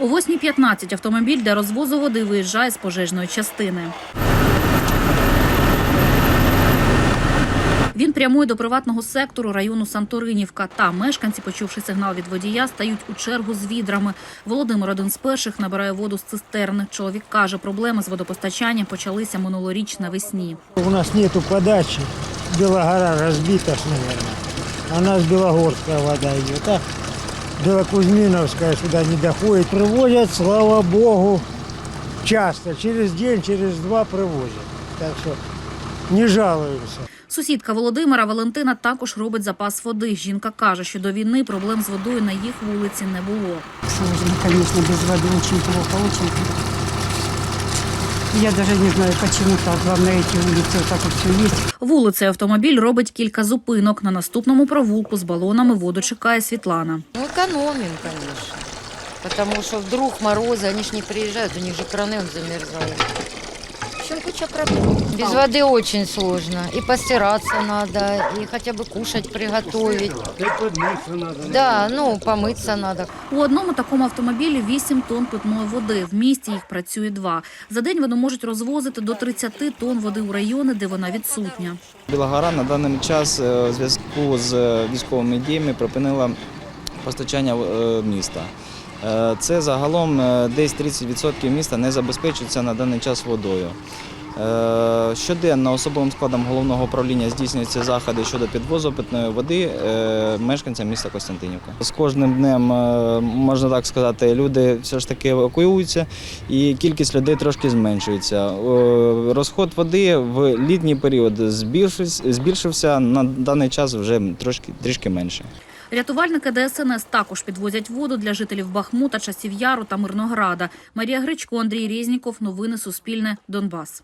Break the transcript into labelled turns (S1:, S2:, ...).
S1: О 8.15 автомобіль для розвозу води виїжджає з пожежної частини. Він прямує до приватного сектору району Санторинівка. Там мешканці, почувши сигнал від водія, стають у чергу з відрами. Володимир один з перших набирає воду з цистерни. Чоловік каже, проблеми з водопостачанням почалися минулоріч навесні.
S2: У нас нету подачи. Белогора разбита, наверное. А нас Белогорская вода идет. А Белокузьминовская сюда не доходит. Привозят, слава богу, часто. Через день, через два привозят. Так что не жалуемся.
S1: Сусідка Володимира Валентина також робить запас води. Жінка каже, що до війни проблем з водою на їх вулиці не було.
S3: Сложно, звісно, без води дуже плохо, дуже плохо. Я даже не знаю, почему так. Вам на эти улицы вот так вот все есть.
S1: Вулицею автомобіль робить кілька зупинок. На наступному провулку з балонами воду чекає Світлана.
S4: Ну, экономим, конечно. Потому что вдруг морозы, они ж не приезжают, у них же краны он замерзают. В общем, куча проблем. Без воды очень сложно. И постираться надо, и хотя бы кушать приготовить. Да, ну, помыться надо.
S1: У одному такому автомобілі 8 тонн питної води. В місті їх працює два. За день вони можуть розвозити до 30 тонн води у райони, де вона відсутня.
S5: Білогора на даний час е, у зв'язку з е, військовими діями припинила постачання е, міста. Е, Це загалом е, десь 30% міста не забезпечується на даний час водою. Е, Щоденно особовим складом головного управління здійснюються заходи щодо підвозу питної води мешканцям міста Костянтинівка. З кожним днем, можна так сказати, люди все ж таки евакуюються і кількість людей трошки зменшується. Розход води в літній період збільшився на даний час вже трошки трішки менше.
S1: Рятувальники ДСНС також підвозять воду для жителів Бахмута, Часів Яру та Мирнограда. Марія Гречко, Андрій Резніков. Новини Суспільне. Донбас.